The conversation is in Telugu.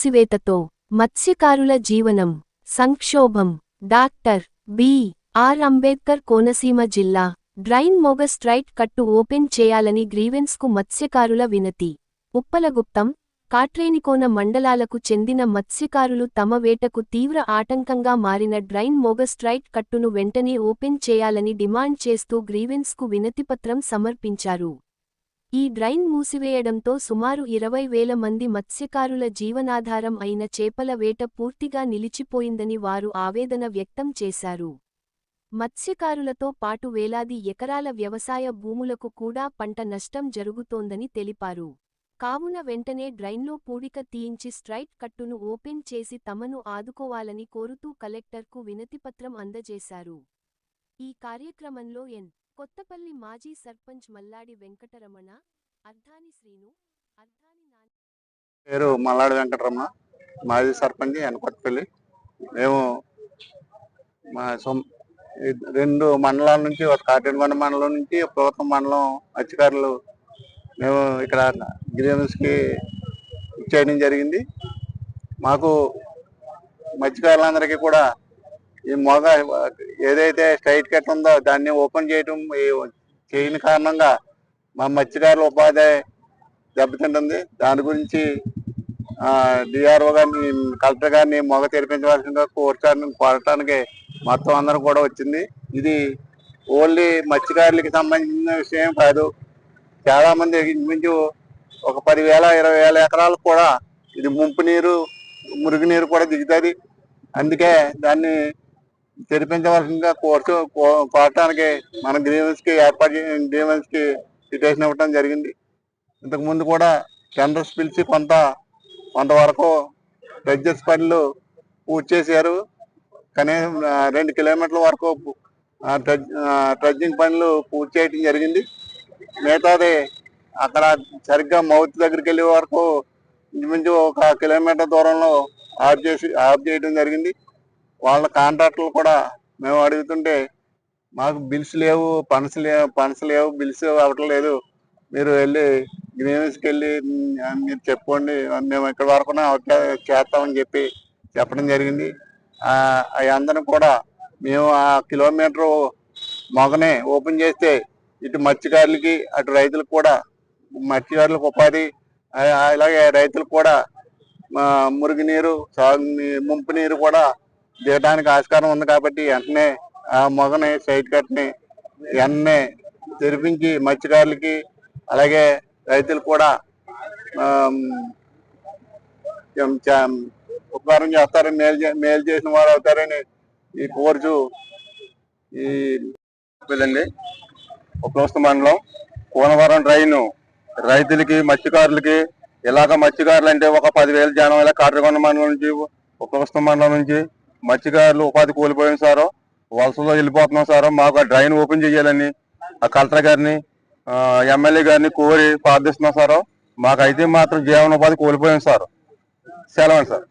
మూసివేతతో మత్స్యకారుల జీవనం సంక్షోభం doctor B. R. Ambedkar Konaseema జిల్లా డ్రైన్ మోగ స్ట్రైట్ కట్టు ఓపెన్ చేయాలని గ్రీవెన్స్కు మత్స్యకారుల వినతి. ఉప్పలగుప్తం కాట్రేనికోన మండలాలకు చెందిన మత్స్యకారులు తమ వేటకు తీవ్ర ఆటంకంగా మారిన డ్రైన్ మోగ స్ట్రైట్ కట్టును వెంటనే ఓపెన్ చేయాలని డిమాండ్ చేస్తూ గ్రీవెన్స్కు వినతిపత్రం సమర్పించారు. ఈ డ్రైన్ మూసివేయడంతో సుమారు ఇరవై వేల మంది మత్స్యకారుల జీవనాధారం అయిన చేపల వేట పూర్తిగా నిలిచిపోయిందని వారు ఆవేదన వ్యక్తం చేశారు. మత్స్యకారులతో పాటు వేలాది ఎకరాల వ్యవసాయ భూములకు కూడా పంట నష్టం జరుగుతోందని తెలిపారు. కావున వెంటనే డ్రైన్లో పూడిక తీయించి స్ట్రైట్ కట్టును ఓపెన్ చేసి తమను ఆదుకోవాలని కోరుతూ కలెక్టర్కు వినతిపత్రం అందజేశారు. ఈ కార్యక్రమంలో ఎన్. కొత్తపల్లి మాజీ సర్పంచ్ మల్లాడి వెంకటరమణ అర్ధాని శ్రీను అర్ధాని నాని పేరు మల్లాడి వెంకటరమణ మాజీ సర్పంచ్ కొత్తపల్లి. మేము మా సొం రెండు మండలాల నుంచి ఒక కాటేనికొండ మండలం నుంచి ప్రభుత్వం మండలం అధికారులు మేము ఇక్కడ గ్రీవెన్స్కి చేయడం జరిగింది. మాకు మత్స్యకారులందరికీ కూడా ఈ మొగ ఏదైతే స్ట్రైట్ కట్ ఉందో దాన్ని ఓపెన్ చేయడం చేయని కారణంగా మా మత్స్యకారుల ఉపాధి దెబ్బతింటుంది. దాని గురించి డిఆర్ఓ గారిని కలెక్టర్ గారిని మొగ తెరిపించవలసిందిగా కోరటానికి కోరటానికి మొత్తం అందరం కూడా వచ్చింది. ఇది ఓన్లీ మత్స్యకారులకి సంబంధించిన విషయం కాదు. చాలామంది ఇంచుమించు ఒక పదివేల ఇరవై వేల ఎకరాలకు కూడా ఇది ముంపు నీరు మురుగునీరు కూడా దిగుతుంది. అందుకే దాన్ని తెరిపించవలసిందిగా కోర్టు కో- కోరటానికి మన గ్రీవెన్స్కి ఏర్పాటు గ్రీవెన్స్కి సిటేషన్ ఇవ్వడం జరిగింది. ఇంతకు ముందు కూడా టెండర్స్ పిలిచి కొంత కొంతవరకు జడ్జెస్ పనులు పూర్తి చేశారు. కనీసం రెండు కిలోమీటర్ల వరకు ఆ, పనులు పూర్తి చేయడం జరిగింది. మిగతాది అక్కడ సరిగ్గా మౌత్ దగ్గరికి వెళ్ళే వరకు ఇంచుమించు ఒక కిలోమీటర్ దూరంలో ఆఫ్ చేసి ఆఫ్ చేయడం జరిగింది. వాళ్ళ కాంట్రాక్టర్లు కూడా మేము అడుగుతుంటే మాకు బిల్స్ లేవు పనస్ లేవు పనస లేవు బిల్స్ అవ్వట్లేదు మీరు వెళ్ళి గ్రీవెన్స్కి వెళ్ళి మీరు చెప్పుకోండి మేము ఇక్కడ వరకు చేస్తామని చెప్పి చెప్పడం జరిగింది. ఆ అవి అందరం కూడా మేము ఆ కిలోమీటర్ మొగనే ఓపెన్ చేస్తే ఇటు మత్స్యకారులకి అటు రైతులకు కూడా మత్స్యకారులకు ఉపాధి అలాగే రైతులకు కూడా మురుగునీరు సాగు ముంపు నీరు కూడా దిగడానికి ఆస్కారం ఉంది కాబట్టి వెంటనే ఆ మొగని సైడ్ కట్ని వెంటనే తెరిపించి మత్స్యకారులకి అలాగే రైతులు కూడా ఉపకారం చేస్తారని మేలు చే- మేలు చేసిన వారు అవుతారని ఈ కోర్చు ఈ వెళ్ళండి ఉపలోస్త మండలం. కోనవరం డ్రైన్ రైతులకి మత్స్యకారులకి ఇలాగ మత్స్యకారులు అంటే ఒక పదివేల జనం ఇలా కాటరకొండ మండలం నుంచి ఉపలోస్త మండలం నుంచి మత్స్యకారులు ఉపాధి కోల్పోయిన సారు. వలసలో వెళ్ళిపోతున్నాం సారు. మాకు ఆ డ్రైన్ ఓపెన్ చేయాలని ఆ కలెక్టర్ గారిని ఎమ్మెల్యే గారిని కోరి ప్రార్థిస్తున్నాం సారు. మాకైతే మాత్రం జీవనోపాధి కోల్పోయాం సార్. సెలవండి సార్.